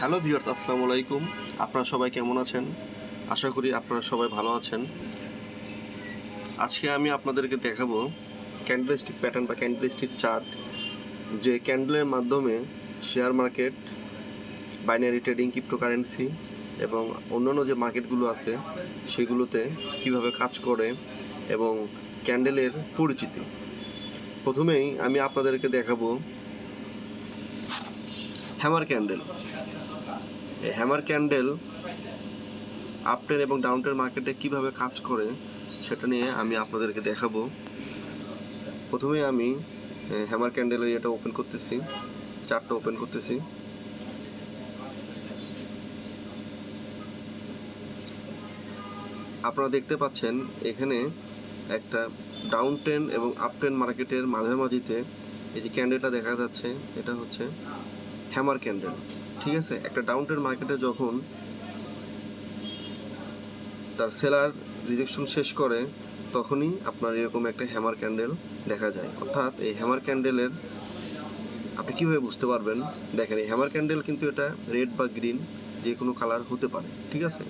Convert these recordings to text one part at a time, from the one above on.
Hello viewers আসসালামু আলাইকুম। আপনারা সবাই কেমন আছেন? আশা করি আপনারা সবাই ভালো আছেন। আজকে আমি আপনাদেরকে দেখাবো ক্যান্ডেলস্টিক প্যাটার্ন বা ক্যান্ডেলস্টিক চার্ট যে ক্যান্ডেলের মাধ্যমে share market binary trading cryptocurrency এবং অন্যান্য যে মার্কেটগুলো আছে, সেগুলোতে কীভাবে কাজ করে এবং ক্যান্ডেলের পরিচিতি। প্রথমেই আমি আপনাদেরকে দেখাবো হ্যামার ক্যান্ডেল। এই হ্যামার ক্যান্ডেল আপটেন এবং ডাউনটেন মার্কেটে কীভাবে কাজ করে, সেটা নিয়ে আমি আপনাদেরকে দেখাবো। প্রথমে আমি হ্যামার ক্যান্ডেলের এটা ওপেন করতেছি চারটা ওপেন করতেছি। আপনারা দেখতে পাচ্ছেন, এখানে একটা ডাউন ট্রেন এবং আপ ট্রেন মার্কেটের মাঝামাঝিতে এই যে ক্যান্ডেলটা দেখা যাচ্ছে, এটা হচ্ছে হ্যামার ক্যান্ডেল, ঠিক আছে? একটা ডাউন ট্রেন মার্কেটে যখন তার সেলার রিজেকশন শেষ করে, তখনই আপনার এরকম একটা হ্যামার ক্যান্ডেল দেখা যায়। অর্থাৎ এই হ্যামার ক্যান্ডেলের, আপনি কীভাবে বুঝতে পারবেন? দেখেন, এই হ্যামার ক্যান্ডেল কিন্তু এটা রেড বা গ্রিন, যে কোনো কালার হতে পারে, ঠিক আছে?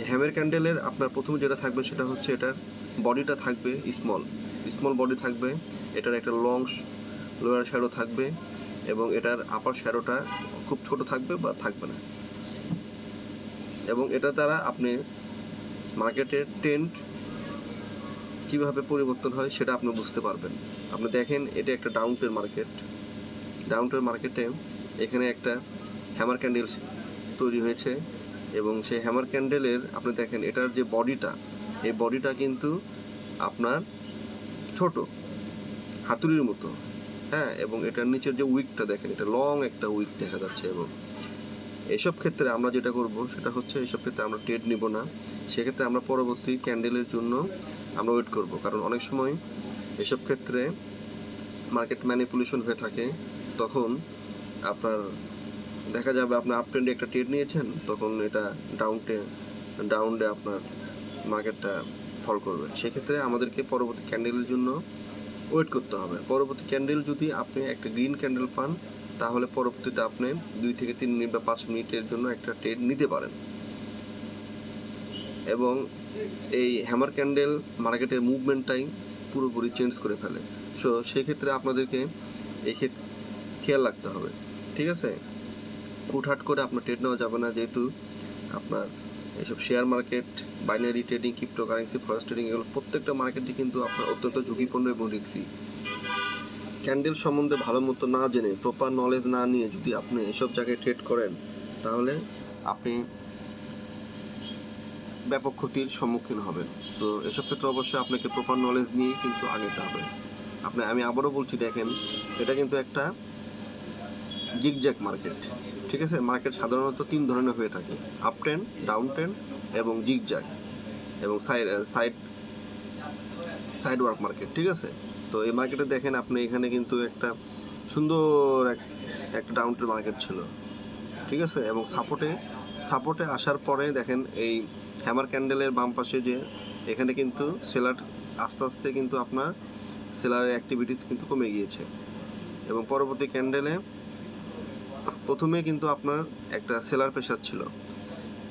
এই হ্যামার ক্যান্ডেলের আপনার প্রথমে যেটা থাকবে সেটা হচ্ছে এটার বডিটা থাকবে স্মল স্মল বডি থাকবে, এটার একটা লং লোয়ার শ্যাডো থাকবে এবং এটার আপার শ্যাডোটা খুব ছোট থাকবে বা থাকবে না। এবং এটা দ্বারা আপনি মার্কেটের ট্রেন্ড কীভাবে পরিবর্তন হয় সেটা আপনি বুঝতে পারবেন। আপনি দেখেন, এটা একটা down train market down train মার্কেটে এখানে একটা হ্যামার ক্যান্ডেল তৈরি হয়েছে এবং সেই হ্যামার ক্যান্ডেলের আপনি দেখেন, এটার যে বডিটা এই বডিটা কিন্তু আপনার ছোট, হাতুড়ির মতো। হ্যাঁ এবং এটার নিচের যে উইকটা দেখেন, এটা লং একটা উইক দেখা যাচ্ছে এবং এসব ক্ষেত্রে আমরা যেটা করব, সেটা হচ্ছে এসব ক্ষেত্রে আমরা ট্রেড নিব না। সেক্ষেত্রে আমরা পরবর্তী ক্যান্ডেলের জন্য আমরা ওয়েট করব, কারণ অনেক সময় এসব ক্ষেত্রে মার্কেট ম্যানিপুলেশন হয়ে থাকে। তখন আপনার দেখা যাবে আপনি আপ ট্রেন্ডে একটা ট্রেড নিয়েছেন, তখন এটা ডাউন ডাউনডে আপনার মার্কেটটা ফল করবে। সেক্ষেত্রে আমাদেরকে পরবর্তী ক্যান্ডেলের জন্য ওয়েট করতে হবে। পরবর্তী ক্যান্ডেল যদি আপনি একটা গ্রিন ক্যান্ডেল পান, তাহলে পরবর্তীতে আপনি দুই থেকে তিন মিনিট বা পাঁচ মিনিটের জন্য একটা ট্রেড নিতে পারেন। এবং এই হ্যামার ক্যান্ডেল মার্কেটের মুভমেন্টটাই পুরোপুরি চেঞ্জ করে ফেলে। সো সেক্ষেত্রে আপনাদেরকে এই ক্ষেত্রে খেয়াল রাখতে হবে। ঠিক আছে? হুটহাট করে আপনার ট্রেড নেওয়া যাবে না, যেহেতু আপনার এইসব share market binary trading cryptocurrency forex trading এগুলো প্রত্যেকটা মার্কেটই কিন্তু আপনার অত্যন্ত ঝুঁকিপূর্ণ এবং রিক্সি ক্যান্ডেল সম্বন্ধে ভালো মতো না জেনে প্রপার নলেজ না নিয়ে যদি আপনি এসব জায়গায় ট্রেড করেন, তাহলে আপনি ব্যাপক ক্ষতির সম্মুখীন হবেন। তো এসব ক্ষেত্রে অবশ্যই আপনাকে প্রপার নলেজ নিয়ে কিন্তু আগেতে হবে। আপনি, আমি আবারও বলছি, দেখেন, এটা কিন্তু একটা জিগজ্যাক মার্কেট, ঠিক আছে? মার্কেট সাধারণত তিন ধরনের হয়ে থাকে আপ ট্রেন ডাউন ট্রেন এবং জিগজ্যাক এবং side side side work market ঠিক আছে? তো এই মার্কেটে দেখেন আপনি এখানে কিন্তু একটা সুন্দর এক একটা ডাউন ট্রেন মার্কেট ছিল, ঠিক আছে? এবং সাপোর্টে সাপোর্টে আসার পরে দেখেন এই হ্যামার ক্যান্ডেলের বাম পাশে যে এখানে কিন্তু সেলার আস্তে আস্তে কিন্তু আপনার সেলারের অ্যাক্টিভিটিস কিন্তু কমে গিয়েছে এবং পরবর্তী ক্যান্ডেলে প্রথমে কিন্তু আপনার একটা সেলার প্রেশার ছিল।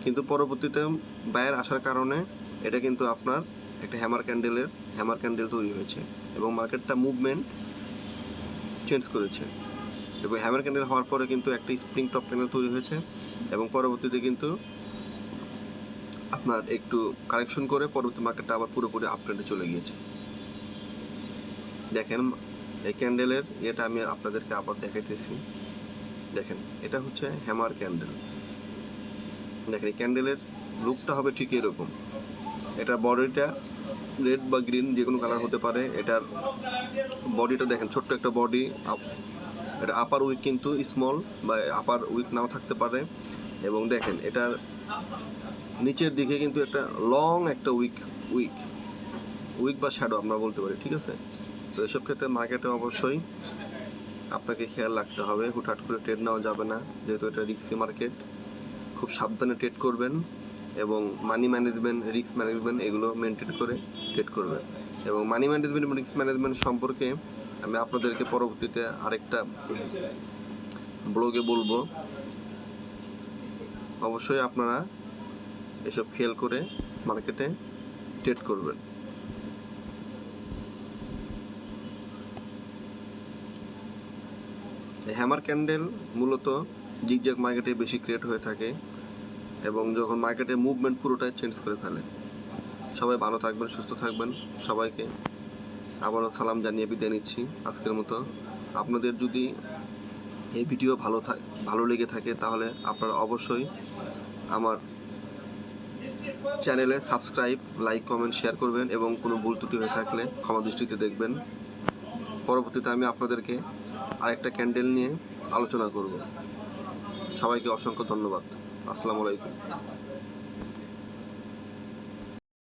কিন্তু পরবর্তীতে বায়ের আসার কারণে এটা কিন্তু আপনার একটা হ্যামার ক্যান্ডেলের হ্যামার ক্যান্ডেল তৈরি হয়েছে এবং মার্কেটটা মুভমেন্ট চেঞ্জ করেছে। এবং হ্যামার ক্যান্ডেল হওয়ার পরে কিন্তু একটা স্প্রিং টপ ক্যান্ডেল তৈরি হয়েছে এবং পরবর্তীতে কিন্তু আপনার একটু কালেকশন করে পরবর্তী মার্কেটটা আবার পুরোপুরি আপ ট্রেন্ডে চলে গিয়েছে। দেখেন, এই ক্যান্ডেলের এটা আমি আপনাদেরকে আবার দেখাইতেছি। দেখেন, এটা হচ্ছে হ্যামার ক্যান্ডেল দেখেন, এই ক্যান্ডেলের লুকটা হবে ঠিক এরকম। এটা বডিটা রেড বা গ্রিন যে কোনো কালার হতে পারে। এটার বডিটা দেখেন, ছোট্ট একটা বডি এটা আপার উইক কিন্তু স্মল বা আপার উইক নাও থাকতে পারে। এবং দেখেন, এটার নিচের দিকে কিন্তু একটা লং একটা উইক উইক উইক বা শ্যাডো আমরা বলতে পারি, ঠিক আছে? তো এসব ক্ষেত্রে মার্কেটে অবশ্যই আপনাকে খেয়াল রাখতে হবে, হুটহাট করে ট্রেড নেওয়া যাবে না। যেহেতু এটা রিক্সি মার্কেট খুব সাবধানে ট্রেড করবেন এবং মানি ম্যানেজমেন্ট রিস্ক ম্যানেজমেন্ট এগুলো মেনটেন করে ট্রেড করবেন। এবং মানি ম্যানেজমেন্ট এবং রিস্ক ম্যানেজমেন্ট সম্পর্কে আমি আপনাদেরকে পরবর্তীতে আরেকটা ব্লগে বলব। অবশ্যই আপনারা এসব খেয়াল করে মার্কেটে ট্রেড করবেন। হ্যামার ক্যান্ডেল মূলত জিগজ্যাগ মার্কেটে বেশি ক্রিয়েট হয়ে থাকে এবং যখন মার্কেটে মুভমেন্ট পুরোটাই চেঞ্জ করে ফেলে। সবাই ভালো থাকবেন, সুস্থ থাকবেন। সবাইকে আবারও সালাম জানিয়ে বিদায় নিচ্ছি আজকের মতো। আপনাদের যদি এই ভিডিও ভালো ভালো লেগে থাকে তাহলে আপনারা অবশ্যই আমার চ্যানেলে সাবস্ক্রাইব লাইক কমেন্ট শেয়ার করবেন এবং কোনো ভুল ত্রুটি হয়ে থাকলে ক্ষমা দৃষ্টিতে দেখবেন। পরবর্তীতে আমি আপনাদেরকে আরেকটা ক্যান্ডেল নিয়ে আলোচনা করব। সবাইকে অসংখ্য ধন্যবাদ। আসসালামু আলাইকুম।